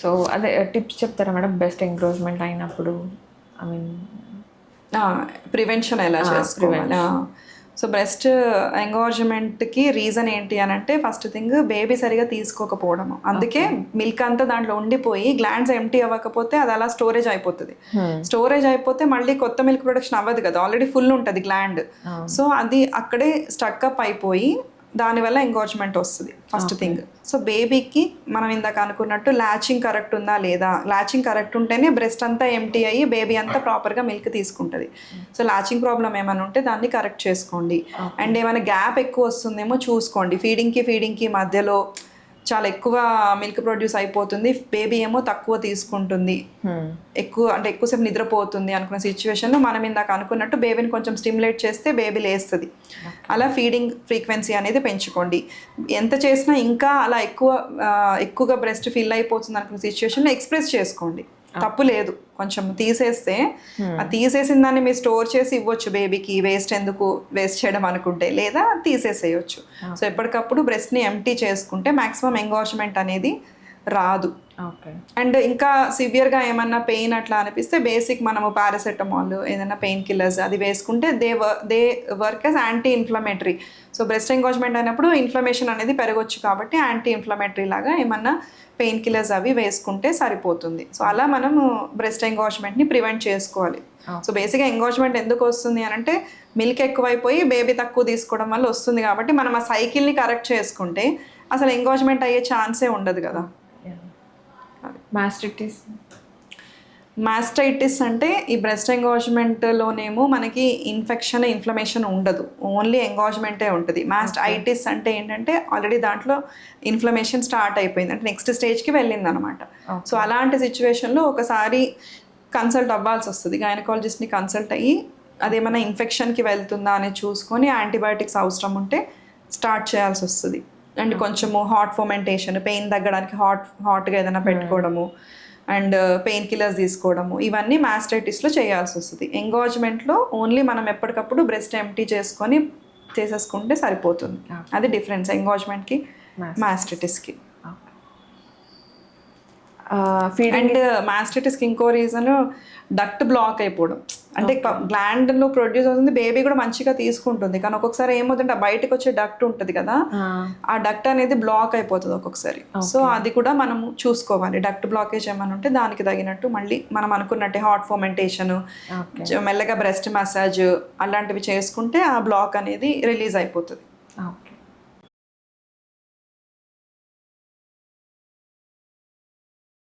So అదే tips చెప్తారా madam? Best engorgement అయినప్పుడు ఐ మీన్ ప్రివెన్షన్ ఎలా చేసుకోవాలి? సో బ్రెస్ట్ ఎంగార్జ్మెంట్కి రీజన్ ఏంటి అని అంటే ఫస్ట్ థింగ్ బేబీ సరిగా తీసుకోకపోవడము. అందుకే మిల్క్ అంతా దాంట్లో ఉండిపోయి గ్లాండ్స్ ఎంటీ అవ్వకపోతే అది అలా స్టోరేజ్ అయిపోతుంది. స్టోరేజ్ అయిపోతే మళ్ళీ కొత్త మిల్క్ ప్రొడక్షన్ అవ్వదు కదా ఆల్రెడీ ఫుల్ ఉంటుంది గ్లాండ్. సో అది అక్కడే స్టక్అప్ అయిపోయి దానివల్ల ఎంగోర్జ్మెంట్ వస్తుంది ఫస్ట్ థింగ్ సో బేబీకి మనం ఇందాక అనుకున్నట్టు లాచింగ్ కరెక్ట్ ఉందా లేదా? లాచింగ్ కరెక్ట్ ఉంటేనే బ్రెస్ట్ అంతా ఎంటీ అయ్యి బేబీ అంతా ప్రాపర్గా మిల్క్ తీసుకుంటుంది. సో లాచింగ్ ప్రాబ్లం ఏమైనా ఉంటే దాన్ని కరెక్ట్ చేసుకోండి. అండ్ ఏమైనా గ్యాప్ ఎక్కువ వస్తుందేమో చూసుకోండి. ఫీడింగ్కి ఫీడింగ్కి మధ్యలో చాలా ఎక్కువ మిల్క్ ప్రొడ్యూస్ అయిపోతుంది. బేబీ ఏమో తక్కువ తీసుకుంటుంది. ఎక్కువ అంటే ఎక్కువసేపు నిద్రపోతుంది అనుకున్న సిచ్యువేషన్లో మనం ఇందాక అనుకున్నట్టు బేబీని కొంచెం స్టిమ్యులేట్ చేస్తే బేబీ లేస్తుంది. అలా ఫీడింగ్ ఫ్రీక్వెన్సీ అనేది పెంచుకోండి. ఎంత చేసినా ఇంకా అలా ఎక్కువ ఎక్కువగా బ్రెస్ట్ ఫిల్ అయిపోతుంది అనుకున్న సిచ్యువేషన్లో ఎక్స్ప్రెస్ చేసుకోండి. తప్పు లేదు. కొంచెం తీసేస్తే ఆ తీసేసిన దాన్ని మీరు స్టోర్ చేసి ఇవ్వచ్చు బేబీకి వేస్ట్ ఎందుకు? వేస్ట్ చేయడం అనుకుంటే లేదా తీసేసేయచ్చు. సో ఎప్పటికప్పుడు బ్రెస్ట్ని ఎంటీ చేసుకుంటే మాక్సిమం ఎంగార్జ్మెంట్ అనేది రాదు. అండ్ ఇంకా సివియర్గా ఏమన్నా పెయిన్ అట్లా అనిపిస్తే బేసిక్ మనము పారాసెటమాల్ ఏదైనా పెయిన్ కిల్లర్స్ అది వేసుకుంటే they they work as anti inflammatory so breast engorgement అయినప్పుడు ఇన్ఫ్లమేషన్ అనేది పెరగొచ్చు కాబట్టి యాంటీ ఇన్ఫ్లమేటరీ లాగా ఏమన్నా పెయిన్ కిల్లర్స్ అవి వేసుకుంటే సరిపోతుంది. సో అలా మనము బ్రెస్ట్ ఎంగాజ్మెంట్ని ప్రివెంట్ చేసుకోవాలి. సో బేసిక్గా ఎంగాజ్మెంట్ ఎందుకు వస్తుంది అని అంటే మిల్క్ ఎక్కువైపోయి బేబీ తక్కువ తీసుకోవడం వల్ల వస్తుంది కాబట్టి మనం ఆ సైకిల్ని కరెక్ట్ చేసుకుంటే అసలు ఎంగాజ్మెంట్ అయ్యే ఛాన్సే ఉండదు కదా. మాస్టిటిస్ మాస్టైటిస్ అంటే ఈ బ్రెస్ట్ ఎంగాజ్మెంట్లోనేమో మనకి ఇన్ఫెక్షన్ ఇన్ఫ్లమేషన్ ఉండదు. ఓన్లీ ఎంగాజ్మెంటే ఉంటుంది. మాస్ట్ ఐటిస్ అంటే ఏంటంటే ఆల్రెడీ దాంట్లో ఇన్ఫ్లమేషన్ స్టార్ట్ అయిపోయింది. అంటే నెక్స్ట్ స్టేజ్కి వెళ్ళింది అనమాట సో అలాంటి సిచ్యువేషన్లో ఒకసారి కన్సల్ట్ అవ్వాల్సి వస్తుంది. గైనకాలజిస్ట్ని కన్సల్ట్ అయ్యి అదేమైనా ఇన్ఫెక్షన్కి వెళ్తుందా అని చూసుకొని యాంటీబయాటిక్స్ అవసరం ఉంటే స్టార్ట్ చేయాల్సి వస్తుంది. అండ్ కొంచెము హాట్ ఫోమెంటేషన్ పెయిన్ తగ్గడానికి హాట్ హాట్గా ఏదైనా పెట్టుకోవడము అండ్ పెయిన్ కిల్లర్స్ తీసుకోవడము ఇవన్నీ మాస్టైటిస్లో చేయాల్సి వస్తుంది ఎంగాజ్మెంట్లో ఓన్లీ మనం ఎప్పటికప్పుడు బ్రెస్ట్ ఎంటీ చేసుకొని చేసేసుకుంటే సరిపోతుంది. అది డిఫరెన్స్ ఎంగాజ్మెంట్కి మాస్టైటిస్కి అండ్ మాస్టైటిస్కి ఇంకో రీజన్ డక్ట్ బ్లాక్ అయిపోవడం. అంటే గ్లాండ్లో ప్రొడ్యూస్ అవుతుంది బేబీ కూడా మంచిగా తీసుకుంటుంది. కానీ ఒక్కొక్కసారి ఏమవుతుంటే ఆ బయటకు వచ్చే డక్ట్ ఉంటుంది కదా ఆ. డక్ట్ అనేది బ్లాక్ అయిపోతుంది ఒక్కొక్కసారి. సో అది కూడా మనం చూసుకోవాలి. డక్ట్ బ్లాకేజ్ ఏమైనా ఉంటే దానికి తగినట్టు మళ్ళీ మనం అనుకున్నట్టే హాట్ ఫోమెంటేషన్ మెల్లగా బ్రెస్ట్ మసాజ్ అలాంటివి చేసుకుంటే ఆ బ్లాక్ అనేది రిలీజ్ అయిపోతుంది.